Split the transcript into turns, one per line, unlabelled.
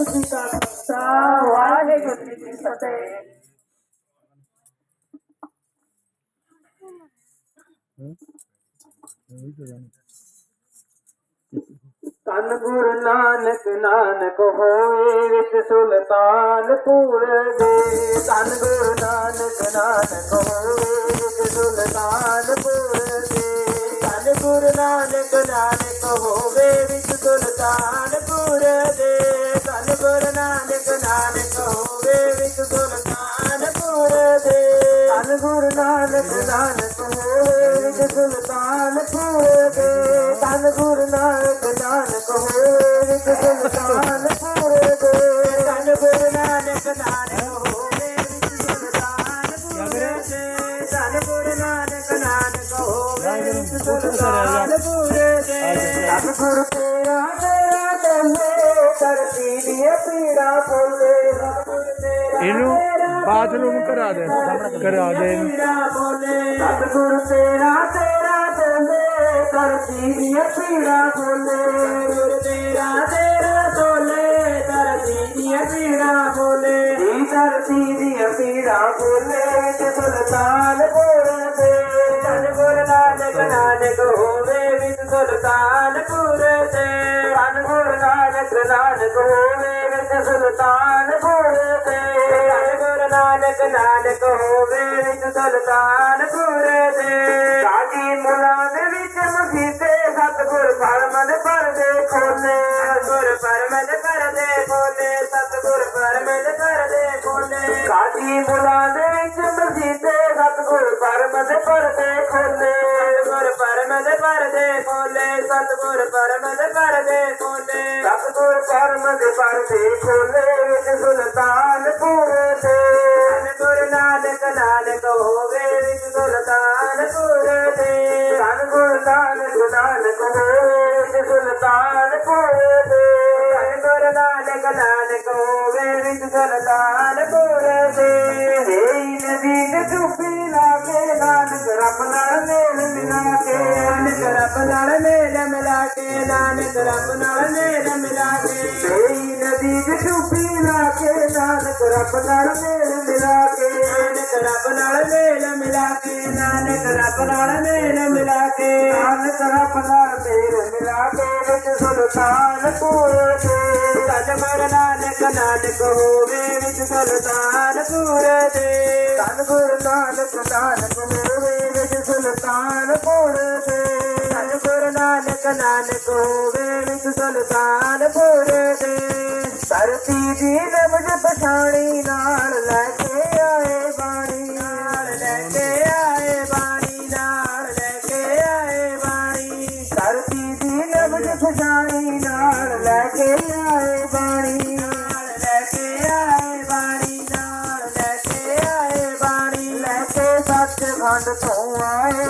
ਵਾਹਿਗੁਰੂ ਜੀ ਕਾ ਖਾਲਸਾ ਵਾਹਿਗੁਰੂ ਜੀ ਕੀ ਫਤਿਹ
ਤਨ ਗੁਰ ਨਾਨਕ ਨਾਨਕ ਹੋਏ ਵਿੱਚ ਸੁਲਤਾਨਪੁਰ ਦੇ ਤਨ ਗੁਰ ਨਾਨਕ ਨਾਨਕ ਹੋਏ ਵਿੱਚ ਸੁਲਤਾਨਪੁਰ ਦੇ ਤਨ ਗੁਰ ਨਾਨਕ ਨਾਨਕ ਹੋਵੇ ਵਿੱਚ ਸੁਲਤਾਨ ਹੋਵੇ ਵਿਖ ਸੁਲਤਾਨਪੁਰ ਦੇ ਧੰਨ ਗੁਰੂ ਨਾਨਕ ਨਾਨਕ ਹੋਵੇ ਵਿਖ ਸੁਲਤਾਨਪੁਰ ਦੇ। ਧੰਨ ਗੁਰੂ ਨਾਨਕ ਨਾਨਕ ਹੋਵੇ ਵਿਖ ਸੁਲਤਾਨ
ਇਹਨੂੰ ਬਾਥਰੂਮ ਕਰਾ ਦੇ ਕਰਾ ਦੇ
ਸਤਿਗੁਰ ਤੇਰਾ ਤੇਰਾ ਤੋਲੇ ਕਰਦੀ ਦੀ ਪੀੜਾ ਬੋਲੇ ਤੇਰਾ ਤੇਰਾ ਤੋਲੇ ਕਰਦੀ ਦੀ ਪੀੜਾ ਬੋਲੇ ਕਰਦੀ ਦੀ ਪੀੜਾ ਬੋਲੇ ਤੇ ਸੁਲਤਾਨ ਨਾਨਕ ਨਾਨਕ ਹੋਵੇ ਵਿੱਚ ਸੁਲਤਾਨਪੁਰ ਦੇ ਧੰਨ ਗੁਰੂ ਨਾਨਕ ਨਾਨਕ ਹੋਵੇ ਵਿੱਚ ਸੁਲਤਾਨਪੁਰ ਦੇ ਸਾਜੀ ਮੁਲਾਂ ਦੇ ਵਿੱਚ ਮਸੀਤੇ ਸਤਿਗੁਰ ਪਰਮਨ ਪਰਦੇ ਖੋਲੇ। ਗੁਰ ਪਰਮਦ ਪਰਦੇ ਖੋਲੇ, ਸਤਿਗੁਰ ਪਰਮਦ ਪਰਦੇ ਖੋਲੇ। ਸਾਜੀ ਮੁਲਾਦ ਸਤਿਗੁਰ ਪਰਮਦ ਪਰਦੇ ਖੋਲੇ ਸਤਿਗੁਰ ਪਰਮਦ ਪਰਦੇ ਖੋਲੇ ਵਿੱਚ ਸੁਲਤਾਨਪੁਰ ਦੇ ਧੰਨ ਗੁਰੂ ਨਾਨਕ ਨਾਨਕ ਹੋਵੇ ਵਿੱਚ ਸੁਲਤਾਨਪੁਰ ਦੇ ਧੰਨ ਗੁਰੂ ਨਾਨਕ ਨਾਨਕ ਹੋਵੇ ਵਿੱਚ ਸੁਲਤਾਨਪੁਰ ਦੇ ਧੰਨ ਗੁਰੂ ਨਾਨਕ ਨਾਨਕ ਹੋਵੇ ਵਿੱਚ ਸੁਲਤਾਨਪੁਰ ਦੇ ਦੇਈ ਨਦੀ ਤੇ ਚੁੱਪੀ ਲਾ ਕੇ ਨਾਨਕ ਰੱਬ ਨਾਲ ਮੇਲ ਮਿਲਾ ਕੇ। ਨਾਨਕ ਰੱਬ ਨਾਲ ਮੇਲ ਮਿਲਾ ਕੇ ਨਾਨਕ ਰੱਬ ਨਾਲ ਮੇਲ ਮਿਲਾ ਕੇ ਦੇਈ ਨਦੀ ਤੇ ਚੁੱਪੀ ਲਾ ਕੇ ਨਾਨਕ ਰੱਬ ਨਾਲ ਮੇਲ ਮਿਲਾ ਕੇ ਨਾਨਕ ਰੱਬ ਨਾਲ ਮੇਲ ਮਿਲਾ ਕੇ ਨਾਨਕ ਰੱਬ ਨਾਲ ਮੇਲ ਮਿਲਾ ਕੇ ਨਾਨਕ ਰੱਬ ਨਾਲ ਮੇਲ ਮਿਲਾ ਕੇ ਵਿੱਚ ਸੁਲਤਾਨਪੁਰ ਦੇ ਤਨ ਮਰ ਨਾਨਕ ਨਾਨਕ ਹੋਵੇ, ਵਿੱਚ ਸੁਲਤਾਨ ਸੁਲਤਾਨਪੁਰ ਦੇ ਤਨ ਗੁਰੂ ਨਾਨਕ ਨਾਨਕ ਹੋਵੇ, ਵਿੱਚ ਸੁਲਤਾਨਪੁਰ ਦੇ ਤਨ ਗੁਰੂ ਨਾਨਕ ਨਾਨਕ ਹੋਵੇ ਵਿੱਚ ਸੁਲਤਾਨਪੁਰ ਦੇ ਧਰਤੀ ਦੀ ਨਬਜ ਪਛਾਣੀ, ਨਾਲ ਲੈ ਕੇ ਆਏ ਬਾਣੀ, ਨਾਲ ਲੈ ਕੇ ਆਏ ਬਾਣੀ, ਨਾਲ ਲੈ ਕੇ ਆਏ ਬਾਣੀ। ਧਰਤੀ ਦੀ ਨਬਜ ਪਛਾਣੀ, ਨਾਲ ਲੈ ਕੇ ਆਏ ਬਾਣੀ, ਨਾਲ ਲੈ ਕੇ ਆਏ ਬਾਣੀ, ਨਾਲ ਲੈ ਕੇ ਆਏ ਬਾਣੀ। ਲੈ ਕੇ ਸੱਚਖੰਡ ਤੋਂ ਆਏ